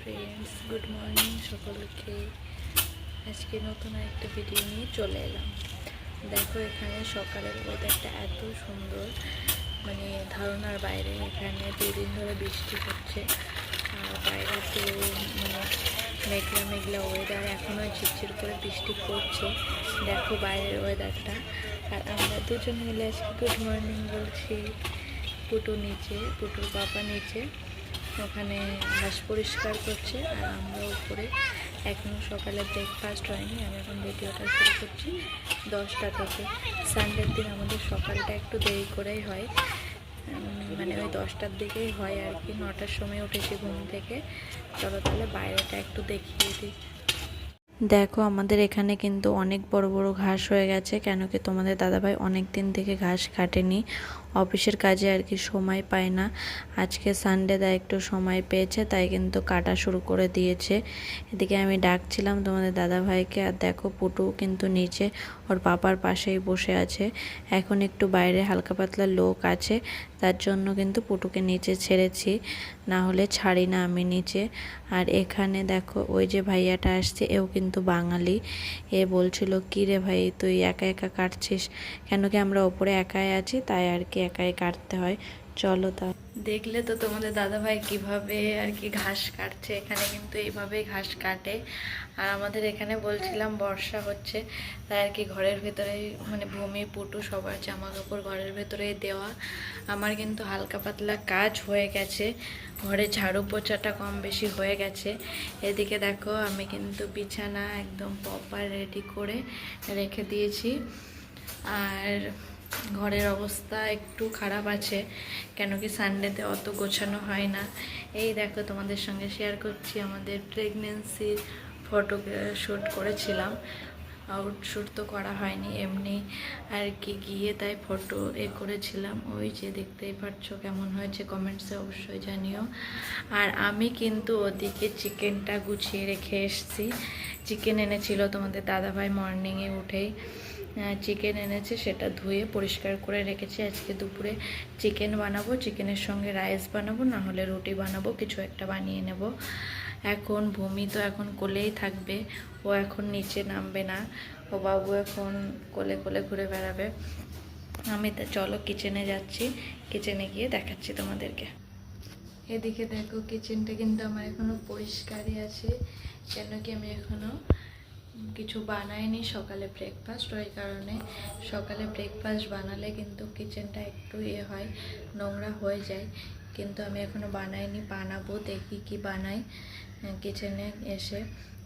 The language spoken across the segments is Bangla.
ফ্রেন্ডস গুড মর্নিং সকলকে। আজকে নতুন একটা ভিডিও নিয়ে চলে এলাম। দেখো এখানে সকালের ওয়েদারটা এত সুন্দর। মানে ধারণার বাইরে এখানে দুদিন ধরে বৃষ্টি হচ্ছে। আর বাইরে তো মানে মেঘলা মেঘলা ওয়েদার এখনও ঝিরঝির করে বৃষ্টি পড়ছে। দেখো বাইরের ওয়েদারটা আর আমরা দুজন মিলে আজকে গুড মর্নিং বলছি। পুটু নিচে, পুটুর বাবা নিচে। ওখানে ঘাস পরিষ্কার করছে আর আমরা উপরে। এখনও সকালে ব্রেকফাস্ট হয়নি, আমি এখন ভিডিওটা শুরু করছি দশটা থেকে। সানডের দিন আমাদের সকালটা একটু দেরি করেই হয়। মানে ওই দশটার দিকেই হয় আর কি, নটার সময় উঠেছি ঘুম থেকে। চলো তাহলে বাইরেটা একটু দেখিয়ে দিই। দেখো আমাদের এখানে কিন্তু অনেক বড় বড় ঘাস হয়ে গেছে, কেন কি তোমাদের দাদাভাই অনেক দিন থেকে ঘাস কাটেনি অফিসের কাজে আর কি সময় পায় না। আজকে সানডে দা একটু সময় পেয়েছে, তাই কিন্তু কাটা শুরু করে দিয়েছে। এদিকে আমি ডাকছিলাম তোমাদের দাদাভাইকে, আর দেখো পুটু কিন্তু নিচে, ওর পাপার পাশেই বসে আছে। এখন একটু বাইরে হালকা পাতলা লোক আছে, তার জন্য কিন্তু পুটুকে নিচে ছেড়েছি, না হলে ছাড়ি না আমি নিচে। আর এখানে দেখো ওই যে ভাইয়াটা আসছে, এও কিন্তু বাঙালি। এ বলছিল, কী রে ভাই, তুই একা একা কাটছিস? কেন কি আমরা ওপরে একাই আছি? তাই আর কি একাই কাটতে হয়। চলো তা দেখলে তো তোমাদের দাদাভাই কীভাবে আর কি ঘাস কাটছে। এখানে কিন্তু এইভাবেই ঘাস কাটে। আর আমাদের এখানে বলছিলাম বর্ষা হচ্ছে, তাই আর কি ঘরের ভেতরে মানে ভূমি, পুটু সবার জামা কাপড় ঘরের ভেতরেই দেওয়া। আমার কিন্তু হালকা পাতলা কাজ হয়ে গেছে। ঘরে ঝাড়ু পোছাটা কম বেশি হয়ে গেছে। এদিকে দেখো আমি কিন্তু বিছানা একদম প্রপার রেডি করে রেখে দিয়েছি। আর ঘরের অবস্থা একটু খারাপ আছে, কেন কি সানডেতে অত গোছানো হয় না। এই দেখো তোমাদের সঙ্গে শেয়ার করছি, আমাদের প্রেগনেন্সির ফটো শ্যুট করেছিলাম। আউটশ্যুট তো করা হয়নি এমনি, আর কি গিয়ে তাই ফটো এ করেছিলাম। ওই যে দেখতেই পাচ্ছ কেমন হয়েছে কমেন্টসে অবশ্যই জানিও। আর আমি কিন্তু ওদিকে চিকেনটা গুছিয়ে রেখে এসেছি। চিকেন এনেছিল তোমাদের দাদাভাই মর্নিংয়ে উঠেই। চিকেন এনেছে, সেটা ধুয়ে পরিষ্কার করে রেখেছি। আজকে দুপুরে চিকেন বানাবো চিকেনের সঙ্গে রাইস বানাবো না হলে রুটি বানাবো, কিছু একটা বানিয়ে নেব। এখন ভূমি তো এখন কোলেই থাকবে, ও এখন নিচে নামবে না। ও বাবু এখন কোলে কোলে ঘুরে বেড়াবে। আমি চলো কিচেনে যাচ্ছি। কিচেনে গিয়ে দেখাচ্ছি তোমাদেরকে। এদিকে দেখো কিচেনটা কিন্তু আমার এখনও পরিষ্কারই আছে, কেন কি আমি এখনও কিছু বানায়নি, সকালে ব্রেকফাস্ট ওই কারণে সকালে ব্রেকফাস্ট বানালে কিন্তু কিচেনটা একটু ইয়ে হয়, নোংরা হয়ে যায়। কিন্তু আমি এখনও বানাইনি, বানাবো, দেখি কি বানাই কিচেনে এসে।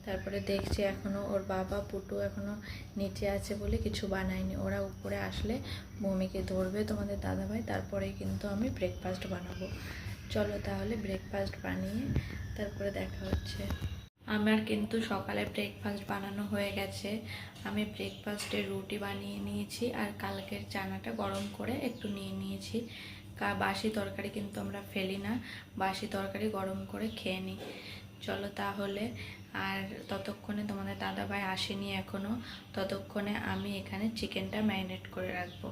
তারপরে দেখছি এখনও ওর বাবা, পুটু এখনও নিচে আছে বলে কিছু বানায়নি। ওরা উপরে আসলে মমিকে ধরবে তোমাদের দাদাভাই, তারপরে কিন্তু আমি ব্রেকফাস্ট বানাবো। চলো তাহলে ব্রেকফাস্ট বানিয়ে তারপরে দেখা হচ্ছে। আমার কিন্তু সকালে ব্রেকফাস্ট বানানো হয়ে গেছে। আমি ব্রেকফাস্টে রুটি বানিয়ে নিয়েছি আর কালকের চানাটা গরম করে একটু নিয়ে নিয়েছি। বাসি তরকারি কিন্তু আমরা ফেলি না। বাসি তরকারি গরম করে খেয়ে নিই। চলো তাহলে আর ততক্ষণে তোমাদের দাদাভাই আসেনি এখনও ততক্ষণে আমি এখানে চিকেনটা ম্যারিনেট করে রাখব।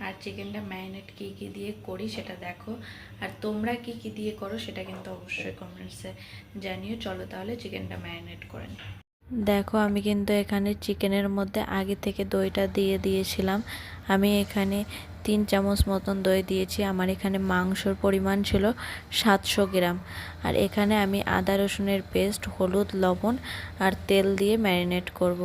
আর চিকেনটা ম্যারিনেট কী কী দিয়ে করি সেটা দেখো। আর তোমরা কি কি দিয়ে করো সেটা কিন্তু অবশ্যই কমেন্টসে জানিও। চলো তাহলে চিকেনটা ম্যারিনেট করে নিই। দেখো, আমি কিন্তু এখানে চিকেনের মধ্যে আগে থেকে দইটা দিয়ে দিয়েছিলাম। আমি এখানে তিন চামচ মতন দই দিয়েছি। আমার এখানে মাংসর পরিমাণ ছিল সাতশো গ্রাম। আর এখানে আমি আদা রসুনের পেস্ট, হলুদ, লবণ আর তেল দিয়ে ম্যারিনেট করব।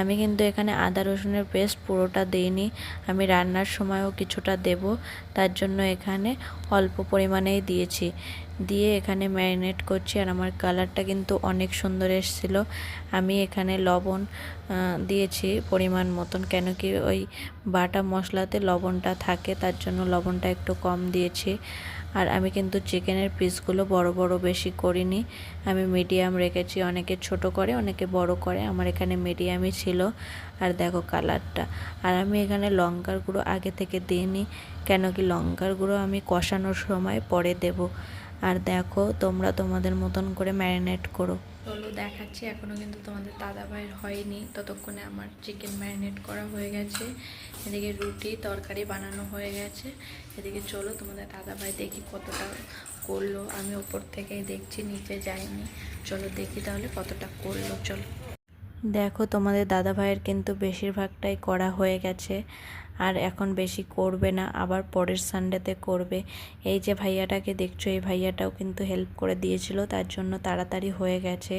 আমি কিন্তু এখানে আদা রসুনের পেস্ট পুরোটা দিইনি। আমি রান্নার সময়ও কিছুটা দেব। তার জন্য এখানে অল্প পরিমাণেই দিয়েছি। দিয়ে এখানে ম্যারিনেট করছি আর আমার কালারটা কিন্তু অনেক সুন্দর এসেছিল। আমি এখানে লবণ দিয়েছি পরিমাণ মতন। কেন কি ওই বাটা মশলাতে লবণটা থাকে, তার জন্য লবণটা একটু কম দিয়েছি। আর আমি কিন্তু চিকেনের পিসগুলো বড় বড় বেশি করিনি। আমি মিডিয়াম রেখেছি, অনেকে ছোট করে, অনেকে বড় করে। আমার এখানে মিডিয়ামই ছিল। আর দেখো কালারটা। আর আমি এখানে লঙ্কার গুঁড়ো আগে থেকে দিইনি, কেন কি লঙ্কার গুঁড়ো আমি কষানোর সময় পরে দেব। আর দেখো তোমরা তোমাদের মতন করে ম্যারিনেট করো। চলো দেখাচ্ছি এখনও কিন্তু তোমাদের দাদা ভাইয়ের হয়নি। ততক্ষণে আমার চিকেন ম্যারিনেট করা হয়ে গেছে। এদিকে রুটি, তরকারি বানানো হয়ে গেছে। এদিকে চলো তোমাদের দাদা ভাই দেখি কতটা করল। আমি ওপর থেকেই দেখছি, নিচে যাইনি চলো দেখি তাহলে কতটা করল, চলো। দেখো তোমাদের দাদা ভাইয়ের কিন্তু বেশিরভাগটাই করা হয়ে গেছে। আর এখন বেশি করবে না, আবার পরের সানডেতে করবে। এই যে ভাইয়াটাকে দেখছ, এই ভাইয়াটাও কিন্তু হেল্প করে দিয়েছিল, তার জন্য তাড়াতাড়ি হয়ে গেছে।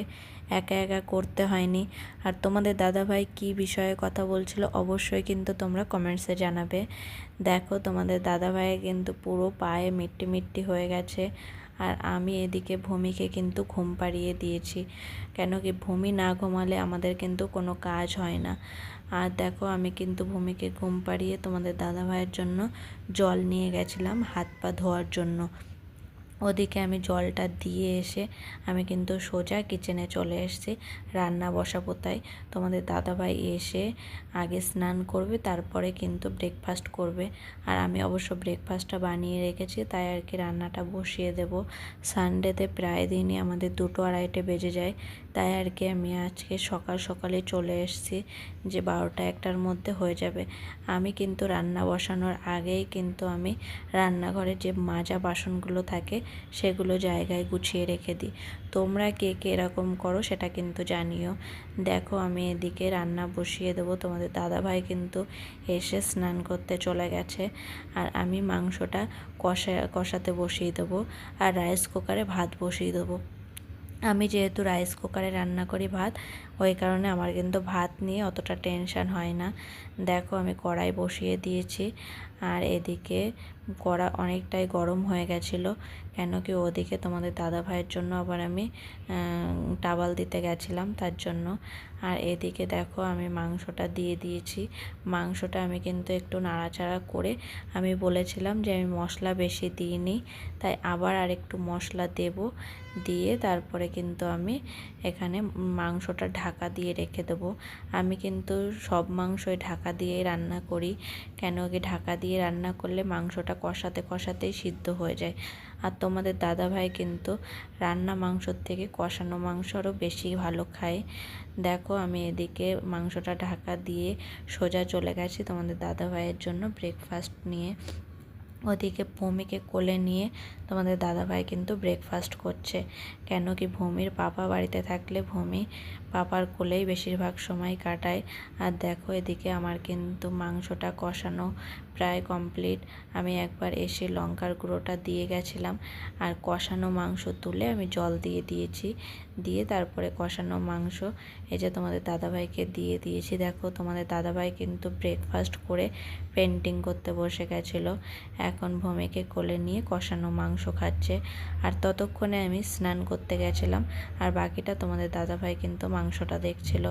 একা একা করতে হয়নি। আর তোমাদের দাদা ভাই কী বিষয়ে কথা বলছিল অবশ্যই কিন্তু তোমরা কমেন্টসে জানাবে। দেখো তোমাদের দাদা ভাইয়ের কিন্তু পুরো পায়ে মিট্টি মিট্টি হয়ে গেছে। আর আমি এদিকে ভূমিকে কিন্তু ঘুম পাড়িয়ে দিয়েছি। কেন কি ভূমি না ঘুমালে আমাদের কিন্তু কোনো কাজ হয় না। আর দেখো, আমি কিন্তু ভূমিকে ঘুম পাড়িয়ে তোমাদের দাদা ভাইয়ের জন্য জল নিয়ে গেছিলাম, হাত পা ধোয়ার জন্য। ওদিকে আমি জলটা দিয়ে এসে আমি কিন্তু সোজা কিচেনে চলে এসেছি। রান্না বসাবো তাই। তোমাদের দাদাভাই এসে আগে স্নান করবে, তারপরে কিন্তু ব্রেকফাস্ট করবে। আর আমি অবশ্য ব্রেকফাস্টটা বানিয়ে রেখেছি, তাই আর কি রান্নাটা বসিয়ে দেব। সানডেতে প্রায় দিনই আমাদের দুটো আড়াইটে বেজে যায়। তাই আর কি আমি আজকে সকাল সকালে চলে এসেছি যে বারোটা একটার মধ্যে হয়ে যাবে। আমি কিন্তু রান্না বসানোর আগেই কিন্তু আমি রান্নাঘরে যে মাজা বাসনগুলো থাকে সেগুলো জায়গায় গুছিয়ে রেখে দিই। তোমরা কে কে এরকম করো সেটা কিন্তু জানিও। দেখো আমি এদিকে রান্না বসিয়ে দেবো। তোমাদের দাদাভাই কিন্তু এসে স্নান করতে চলে গেছে। আর আমি মাংসটা কষা, কষাতে বসিয়ে দেবো। আর রাইস কুকারে ভাত বসিয়ে দেবো। আমি যেহেতু রাইস কুকারে রান্না করি ভাত ওই কারণে আমার কিন্তু ভাত নিয়ে অতটা টেনশান হয় না। দেখো আমি কড়াই বসিয়ে দিয়েছি আর এদিকে কড়া অনেকটাই গরম হয়ে গেছিল। কেন কি ওদিকে তোমাদের দাদা ভাইয়ের জন্য আবার আমি টাওয়াল দিতে গেছিলাম তার জন্য। আর এদিকে দেখো আমি মাংসটা দিয়ে দিয়েছি। মাংসটা আমি কিন্তু একটু নাড়াচাড়া করে আমি বলেছিলাম যে আমি মশলা বেশি দিইনি, তাই আবার আর একটু মশলা দেব। দিয়ে তারপরে কিন্তু আমি এখানে মাংসটা ঢাকা দিয়ে রেখে দেবো। আমি কিন্তু সব মাংসই ঢাকা দিয়েই রান্না করি। কেন কি ঢাকা দিয়ে রান্না করলে মাংসটা কষাতে কষাতেই সিদ্ধ হয়ে যায়। আর তোমাদের দাদা ভাই কিন্তু রান্না মাংসর থেকে কষানো মাংস আরও বেশি ভালো খায়। দেখো আমি এদিকে মাংসটা ঢাকা দিয়ে সোজা চলে গেছি তোমাদের দাদা ভাইয়ের জন্য ব্রেকফাস্ট নিয়ে। ওদিকে ভূমিকে কোলে নিয়ে তোমাদের দাদাভাই কিন্তু ব্রেকফাস্ট করছে। কেন কি ভূমির পাপা বাড়িতে থাকলে ভূমি পাপার কোলেই বেশিরভাগ সময় কাটায়। আর দেখো এদিকে আমার কিন্তু মাংসটা কষানো প্রায় কমপ্লিট আমি একবার এসে লঙ্কার গুঁড়োটা দিয়ে গেছিলাম। আর কষানো মাংস তুলে আমি জল দিয়ে দিয়েছি। দিয়ে তারপরে কষানো মাংস এই যে তোমাদের দাদাভাইকে দিয়ে দিয়েছি। দেখো তোমাদের দাদাভাই কিন্তু ব্রেকফাস্ট করে পেন্টিং করতে বসে গেছিল। এখন ভূমিকে কোলে নিয়ে কষানো মাংস খাচ্ছে। আর ততক্ষণে আমি স্নান করতে গেছিলাম। আর বাকিটা তোমাদের দাদাভাই কিন্তু মাংসটা দেখছিল।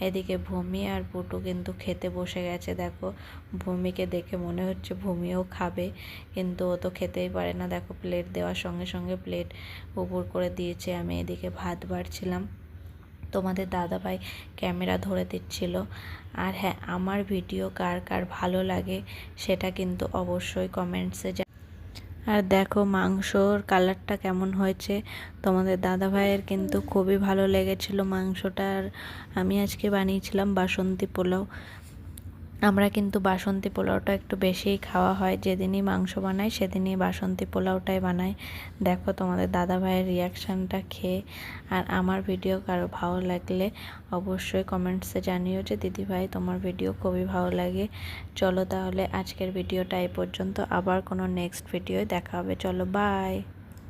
এদিকে ভূমি আর পুটু কিন্তু খেতে বসে গেছে, দেখো। ভূমিকে দেখে মনে হচ্ছে ভূমিও খাবে। কিন্তু ও তো খেতেই পারে না। দেখো প্লেট দেওয়ার সঙ্গে সঙ্গে প্লেট উপর করে দিয়েছে। আমি এদিকে ভাত বাড়ছিলাম। তোমাদের দাদাভাই ক্যামেরা ধরে দিচ্ছিল। আর হ্যাঁ আমার ভিডিও কার কার ভালো লাগে সেটা কিন্তু অবশ্যই কমেন্টসে আর দেখো মাংসর কালারটা কেমন হয়েছে। তোমাদের দাদা ভাইয়ের কিন্তু খুবই ভালো লেগেছিল মাংসটার আমি আজকে বানিয়েছিলাম বাসন্তী পোলাও। আমরা কিন্তু বাসন্তী পোলাওটা একটু বেশিই খাওয়া হয়, যেদিনই মাংস বানাই সেদিনই বাসন্তী পোলাওটাই বানাই। দেখো তোমাদের দাদা ভাইয়ের রিয়াকশানটা খেয়ে, আর আমার ভিডিও কারও ভালো লাগলে অবশ্যই কমেন্টসে জানিও যে, দিদিভাই, তোমার ভিডিও খুবই ভালো লাগে। চলো তাহলে আজকের ভিডিওটা এই পর্যন্ত, আবার কোনো নেক্সট ভিডিওয় দেখা হবে। চলো বাই